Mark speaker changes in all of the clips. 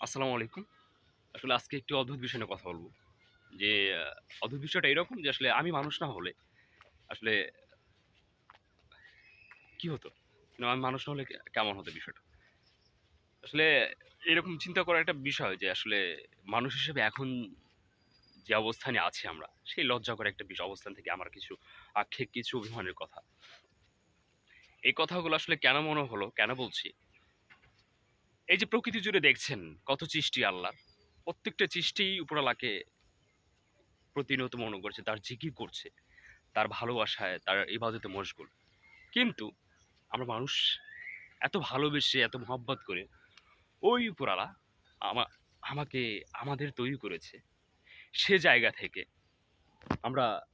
Speaker 1: আসসালামু আলাইকুম। আসলে আজকে একটি অদ্ভুত বিষয় নিয়ে কথা বলব। যে অদ্ভুত বিষয়টা এরকম যে, আসলে আমি মানুষ না হলে আসলে কি হতো? আমি মানুষ না হলে কেমন হতো বিষয়টা? আসলে এরকম চিন্তা করার একটা বিষয় যে, আসলে মানুষ হিসেবে এখন যে অবস্থানে আছি আমরা, সেই লজ্জা করে একটা বিষয়, অবস্থান থেকে আমার কিছু আক্ষেপ, কিছু অভিমানের কথা। এই কথাগুলো আসলে কেন মনে হলো, কেন বলছি? এই যে প্রকৃতি জুড়ে দেখছেন কত সৃষ্টি আল্লাহ। প্রত্যেকটা সৃষ্টি উপরালাকে প্রতিনিয়ত মনে করছে, তার জিকির করছে, তার ভালোবাসায়, তার ইবাদতে মশগুল। কিন্তু আমরা মানুষ এত ভালোবেসে, এত মহব্বত করে ওই উপরালা আমা, আমাকে, আমাদের তৈরি করেছে। সে জায়গা থেকে আমরা,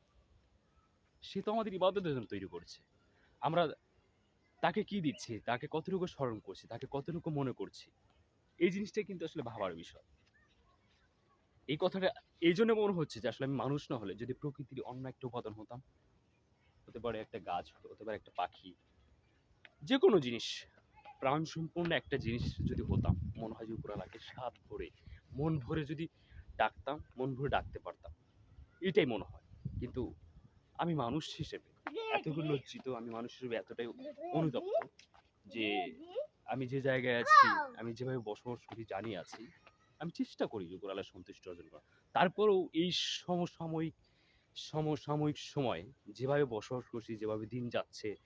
Speaker 1: সে তো আমাদের ইবাদতের জন্য তৈরি করেছে। আমরা তাকে কি দিচ্ছি? তাকে কতটুকু স্মরণ করছি? তাকে কতটুকু মনে করছি? এই জিনিসটাই কিন্তু আসলে ভাবার বিষয়। এই কথাটা, এই জন্য মনে হচ্ছে যে আসলে আমি মানুষ না হলে যদি প্রকৃতির অন্য একটা উপাদান হতাম, হতে পারে একটা গাছ, হতে পারে একটা পাখি যে কোনো জিনিস প্রাণ সম্পূর্ণ একটা জিনিস যদি হতাম, মনে হয় যে উপরালাকে সাত ভরে, মন ভরে যদি ডাকতাম, মন ভরে ডাকতে পারতাম, এটাই মনে হয়। কিন্তু আমি মানুষ হিসেবে। এতগুলো লজ্জিত আমি মানুষ হিসেবে এতটাই অনুতপ্ত যে আমি যে জায়গায় আছি, আমি যেভাবে বসবাস করি, জানি আছি, আমি চেষ্টা করি উপরালার সন্তুষ্টি অর্জন করা তারপরেও এই সমসাময়িক সমসাময়িক সময় যেভাবে বসবাস করছি, যেভাবে দিন যাচ্ছে,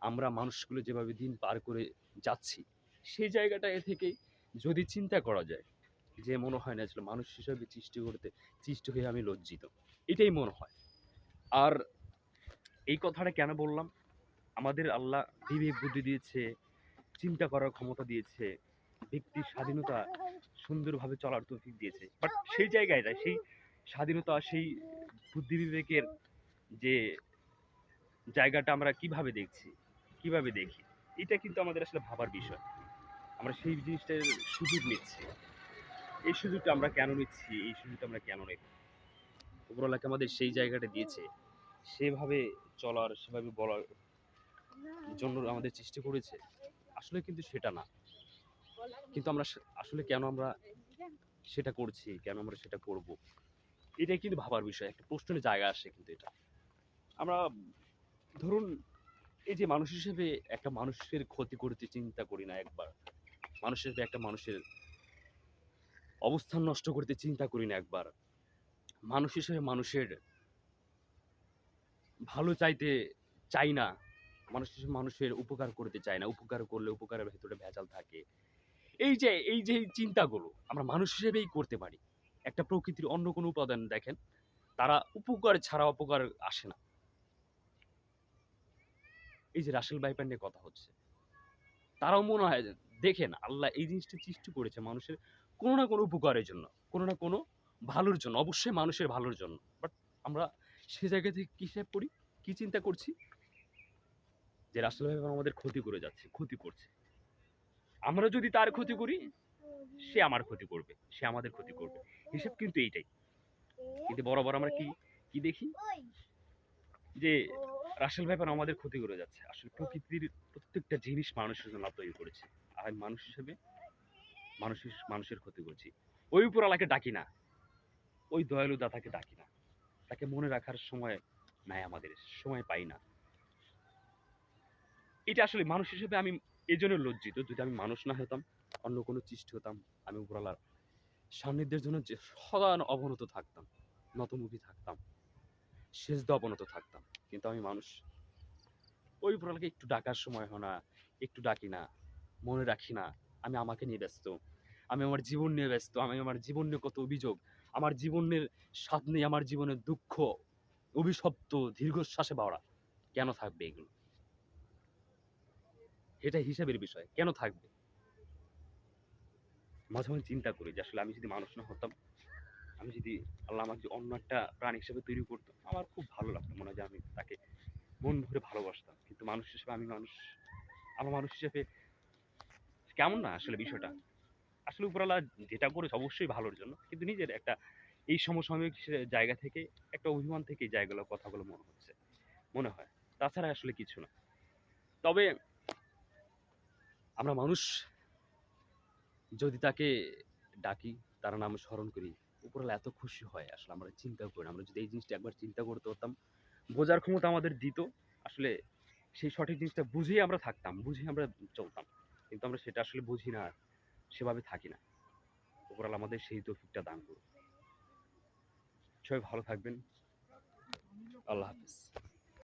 Speaker 1: আমরা মানুষগুলো যেভাবে দিন পার করে যাচ্ছি সেই জায়গাটা এ থেকে যদি চিন্তা করা যায় যে মনে হয় না আসলে মানুষ হিসাবে সৃষ্টি করতে, সৃষ্টি হয়ে আমি লজ্জিত। এটাই মনে হয়। আর এই কথাটা কেন বললাম? আমাদের আল্লাহ বিবেক বুদ্ধি দিয়েছে, চিন্তা করার ক্ষমতা দিয়েছে, ব্যক্তির স্বাধীনতা সুন্দরভাবে চলার তৌফিক দিয়েছে। বাট সেই জায়গায় যায় সেই স্বাধীনতা, সেই বুদ্ধি বিবেকের যে জায়গাটা আমরা কীভাবে দেখছি, কীভাবে দেখি, এটা কিন্তু আমাদের আসলে ভাবার বিষয়। আমরা সেই জিনিসটার সুযোগ নিচ্ছি। এই সুযোগটা আমরা কেন নিচ্ছি? এই সুযোগটা আমরা কেন নেব? উপরওয়ালাকে আমাদের সেই জায়গাটা দিয়েছে? সেভাবে চলার, সেভাবে বলার জন্য আমাদের চেষ্টা করেছে। আসলে কিন্তু সেটা না। কিন্তু আমরা আসলে কেন আমরা সেটা করছি, কেন আমরা সেটা করব? এটাই কিন্তু ভাবার বিষয়। একটা প্রশ্নের জায়গা আসে কিন্তু এটা। আমরা ধরুন, এই যে মানুষ হিসেবে একটা মানুষের ক্ষতি করতে চিন্তা করি না একবার। মানুষ হিসেবে একটা মানুষের অবস্থান নষ্ট করতে চিন্তা করি না একবার। মানুষ হিসেবে মানুষের ভালো চাইতে চাই না, মানুষ মানুষের উপকার করতে চায় না, উপকার করলে উপকারের ভেতরে ভেজাল থাকে। এই যে এই যে চিন্তাগুলো আমরা মানুষ হিসেবেই করতে পারি, একটা প্রকৃতির অন্য কোনো উপাদান দেখেন, তারা উপকার ছাড়া অপকার আসে না। এই যে রাসেল বাইপার নিয়ে কথা হচ্ছে, তারাও মনে হয় দেখেন আল্লাহ এই জিনিসটা সৃষ্টি করেছে মানুষের কোনো না কোনো উপকারের জন্য, কোনো না কোনো ভালোর জন্য, অবশ্যই মানুষের ভালোর জন্য। বাট আমরা সে জায়গা থেকে কী হিসাব করি? কি চিন্তা করছি? যে রাসেল ভাই আমাদের ক্ষতি করে যাচ্ছে, ক্ষতি করছে। আমরা যদি তার ক্ষতি করি, সে আমার ক্ষতি করবে, সে আমাদের ক্ষতি করবে। হিসাব কিন্তু এইটাই। কিন্তু বরাবর আমরা কি কি দেখি? যে রাসেল ব্যাপার আমাদের ক্ষতি করে যাচ্ছে। আসলে প্রকৃতির প্রত্যেকটা জিনিস মানুষের জন্য তৈরি করেছে। আর মানুষ হিসেবে মানুষের মানুষের ক্ষতি করছি। ওই উপরালাকে ডাকি না। ওই দয়ালু দাতাকে ডাকি না। তাকে মনে রাখার সময় নাই আমাদের, সময় পাই না। এটা আসলে মানুষ হিসেবে আমি এই জন্য লজ্জিত, যদি আমি মানুষ না হতাম, অন্য কোনো সৃষ্টি হতাম, আমি উপরালার সান্নিধ্যের জন্য যে সদা অবনত থাকতাম নতমুখী থাকতাম শেষ অবনত থাকতাম, কিন্তু আমি মানুষ, ওই উপরালাকে একটু ডাকার সময় হয় না, একটু ডাকি না, মনে রাখি না, আমি আমাকে নিয়ে ব্যস্ত, আমি আমার জীবন নিয়ে ব্যস্ত, আমি আমার জীবন নিয়ে কত অভিযোগ আমার জীবনের স্বাদ নেই, আমার জীবনের দুঃখ। অভিশপ্ত দীর্ঘশ্বাসে বাড়া কেন থাকবে এগুলো? এটা হিসাবের বিষয়, কেন থাকবে? মাঝে মাঝে চিন্তা করি যে আসলে আমি যদি মানুষ না হতাম, আমি যদি আল্লাহ আমাকে যদি অন্য একটা প্রাণী হিসেবে তৈরি করতো, আমার খুব ভালো লাগতো মনে হয় যে আমি তাকে মন ভরে ভালোবাসতাম। কিন্তু মানুষ হিসেবে আমি মানুষ, আমার মানুষ হিসেবে কেমন না আসলে বিষয়টা? আসলে উপরওয়ালা যেটা করেছে অবশ্যই ভালোর জন্য। কিন্তু নিজের একটা এই সমসাময়িক জায়গা থেকে, একটা অভিমান থেকে জায়গাগুলো কথাগুলো মনে হচ্ছে, মনে হয়। তাছাড়া আসলে কিছু না। তবে আমরা মানুষ যদি তাকে ডাকি, তার নাম স্মরণ করি, উপরওয়ালা এত খুশি হয়, আসলে আমরা চিন্তা করি আমরা যদি এই জিনিসটা একবার চিন্তা করতে পারতাম, বোঝার ক্ষমতা আমাদের দিত। আসলে সেই সঠিক জিনিসটা বুঝেই আমরা থাকতাম, বুঝেই আমরা চলতাম। কিন্তু আমরা সেটা আসলে বুঝি না সেভাবে থাকি না। ওপরাল আমাদের সেই তৌফিকটা দান করুন। সবাই ভালো থাকবেন। আল্লাহ হাফিজ।